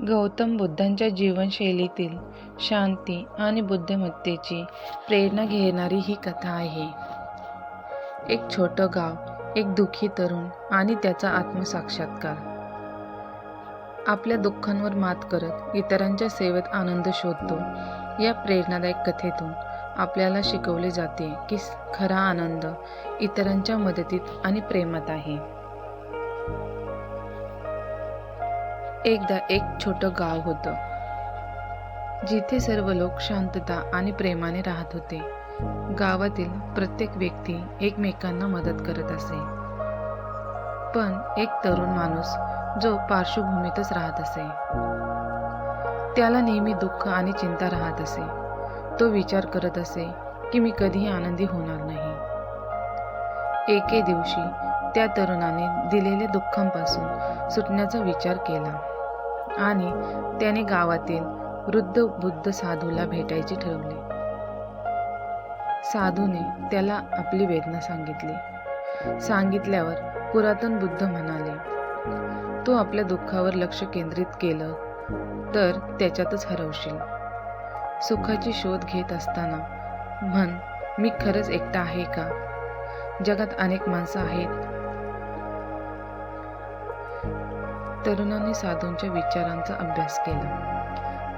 गौतम बुद्धांच्या जीवनशैलीतील शांती आणि बुद्धिमत्तेची प्रेरणा घेणारी ही कथा आहे. एक छोटं गाव एक दुःखी तरुण आणि त्याचा आत्मसाक्षात्कार. आपल्या दुःखांवर मात करत इतरांच्या सेवेत आनंद शोधतो. या प्रेरणादायक कथेतून आपल्याला शिकवले जाते की खरा आनंद इतरांच्या मदतीत आणि प्रेमात आहे. एकदा एक छोटं गाव होतं जिथे सर्व लोक शांतता आणि प्रेमाने राहत होते. गावातील प्रत्येक व्यक्ती एकमेकांना मदत करत असे. पण एक तरुण माणूस जो पार्श्वभूमीतच राहत असे. त्याला नेहमी दुःख आणि चिंता राहत असे. तो विचार करत असे की मी कधीही आनंदी होणार नाही. एके दिवशी त्या तरुणाने दिलेल्या दुःखांपासून सुटण्याचा विचार केला. आणि त्याने गावातील वृद्ध बुद्ध साधूला भेटायचे ठरवले. साधूने त्याला आपली वेदना सांगितली. सांगितल्यावर पुरातन बुद्ध म्हणाले तू आपल्या दुःखावर लक्ष केंद्रित केलं तर त्याच्यातच हरवशील. सुखाची शोध घेत असताना म्हण मी खरंच एकटा आहे का? जगात अनेक माणसं आहेत तरुणाने साधूंच्या विचारांचा अभ्यास केला.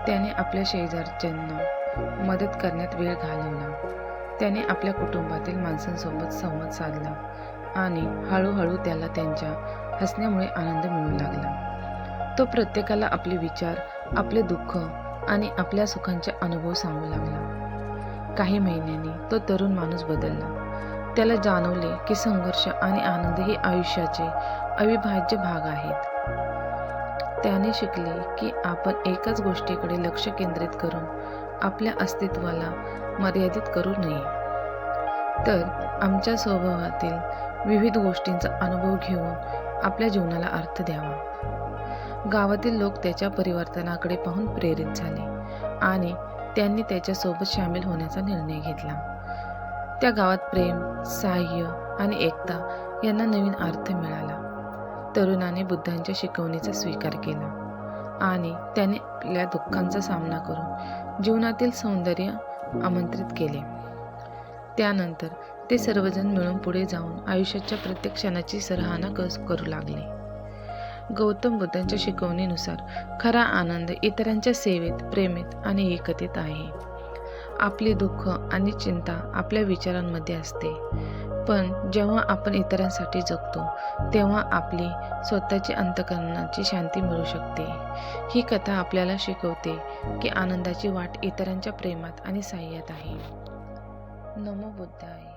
त्याने आपल्या शेजारच्यांना मदत करण्यात वेळ घालवला. त्याने आपल्या कुटुंबातील माणसांसोबत संवाद साधला आणि हळूहळू त्याला त्यांच्या हसण्यामुळे आनंद मिळू लागला. तो प्रत्येकाला आपले विचार आपले दुःख आणि आपल्या सुखांचे अनुभव सांगू लागला. काही महिन्यांनी तो तरुण माणूस बदलला. त्याला जाणवले की संघर्ष आणि आनंद हे आयुष्याचे अविभाज्य भाग आहेत. त्याने शिकले की आपण एकाच गोष्टीकडे लक्ष केंद्रित करून आपल्या अस्तित्वाला मर्यादित करू नये. तर आमच्या स्वभावातील विविध गोष्टींचा अनुभव घेऊन आपल्या जीवनाला अर्थ द्यावा. गावातील लोक त्याच्या परिवर्तनाकडे पाहून प्रेरित झाले आणि त्यांनी त्याच्यासोबत सामील होण्याचा निर्णय घेतला. त्या गावात प्रेम सहाय्य आणि एकता यांना नवीन अर्थ मिळाला. तरुणाने बुद्धांच्या शिकवणीचा स्वीकार केला आणि त्याने आपल्या दुःखांचा सामना करून जीवनातील सौंदर्य आमंत्रित केले. त्यानंतर ते सर्वजण मिळून पुढे जाऊन आयुष्याच्या प्रत्येक क्षणाची सराहना कस करू लागले. गौतम बुद्धांच्या शिकवणीनुसार खरा आनंद इतरांच्या सेवेत प्रेमेत आणि एकतेत आहे. आपले दुःख आणि चिंता आपल्या विचारांमध्ये असते. पण जेव्हा आपण इतरांसाठी जगतो तेव्हा आपली स्वतःची अंतकरणाची शांती मिळू शकते. ही कथा आपल्याला शिकवते की आनंदाची वाट इतरांच्या प्रेमात आणि साह्यात आहे. नमो बुद्धाय.